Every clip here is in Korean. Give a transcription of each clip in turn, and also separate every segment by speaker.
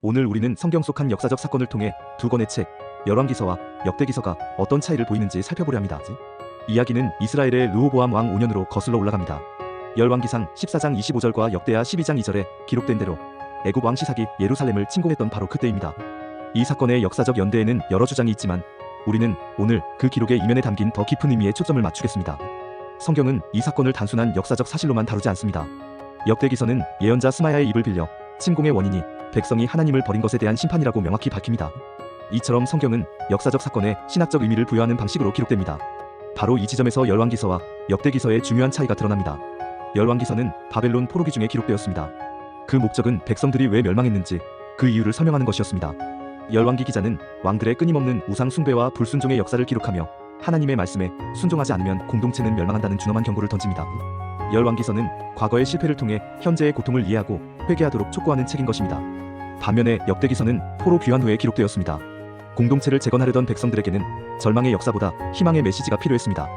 Speaker 1: 오늘 우리는 성경 속 한 역사적 사건을 통해 두 권의 책, 열왕기서와 역대기서가 어떤 차이를 보이는지 살펴보려 합니다. 이야기는 이스라엘의 르호보암 왕 5년으로 거슬러 올라갑니다. 열왕기상 14장 25절과 역대하 12장 2절에 기록된 대로 애굽 왕 시삭이 예루살렘을 침공했던 바로 그때입니다. 이 사건의 역사적 연대에는 여러 주장이 있지만 우리는 오늘 그 기록의 이면에 담긴 더 깊은 의미에 초점을 맞추겠습니다. 성경은 이 사건을 단순한 역사적 사실로만 다루지 않습니다. 역대기서는 예언자 스마야의 입을 빌려 침공의 원인이 백성이 하나님을 버린 것에 대한 심판이라고 명확히 밝힙니다. 이처럼 성경은 역사적 사건에 신학적 의미를 부여하는 방식으로 기록됩니다. 바로 이 지점에서 열왕기서와 역대기서의 중요한 차이가 드러납니다. 열왕기서는 바벨론 포로기 중에 기록되었습니다. 그 목적은 백성들이 왜 멸망했는지 그 이유를 설명하는 것이었습니다. 열왕기 기자는 왕들의 끊임없는 우상 숭배와 불순종의 역사를 기록하며 하나님의 말씀에 순종하지 않으면 공동체는 멸망한다는 준엄한 경고를 던집니다. 열왕기서는 과거의 실패를 통해 현재의 고통을 이해하고 회개하도록 촉구하는 책인 것입니다. 반면에 역대기서는 포로 귀환 후에 기록되었습니다. 공동체를 재건하려던 백성들에게는 절망의 역사보다 희망의 메시지가 필요했습니다.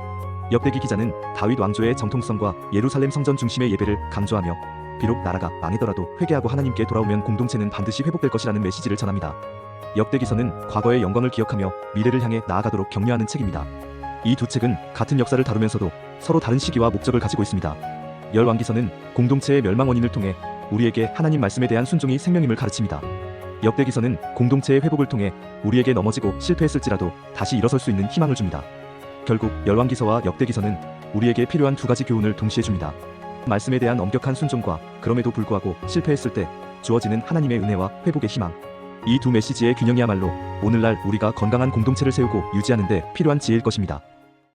Speaker 1: 역대기 기자는 다윗 왕조의 정통성과 예루살렘 성전 중심의 예배를 강조하며 비록 나라가 망하더라도 회개하고 하나님께 돌아오면 공동체는 반드시 회복될 것이라는 메시지를 전합니다. 역대기서는 과거의 영광을 기억하며 미래를 향해 나아가도록 격려하는 책입니다. 이 두 책은 같은 역사를 다루면서도 서로 다른 시기와 목적을 가지고 있습니다. 열왕기서는 공동체의 멸망 원인을 통해 우리에게 하나님 말씀에 대한 순종이 생명임을 가르칩니다. 역대기서는 공동체의 회복을 통해 우리에게 넘어지고 실패했을지라도 다시 일어설 수 있는 희망을 줍니다. 결국 열왕기서와 역대기서는 우리에게 필요한 두 가지 교훈을 동시에 줍니다. 말씀에 대한 엄격한 순종과 그럼에도 불구하고 실패했을 때 주어지는 하나님의 은혜와 회복의 희망. 이 두 메시지의 균형이야말로 오늘날 우리가 건강한 공동체를 세우고 유지하는 데 필요한 지혜일 것입니다.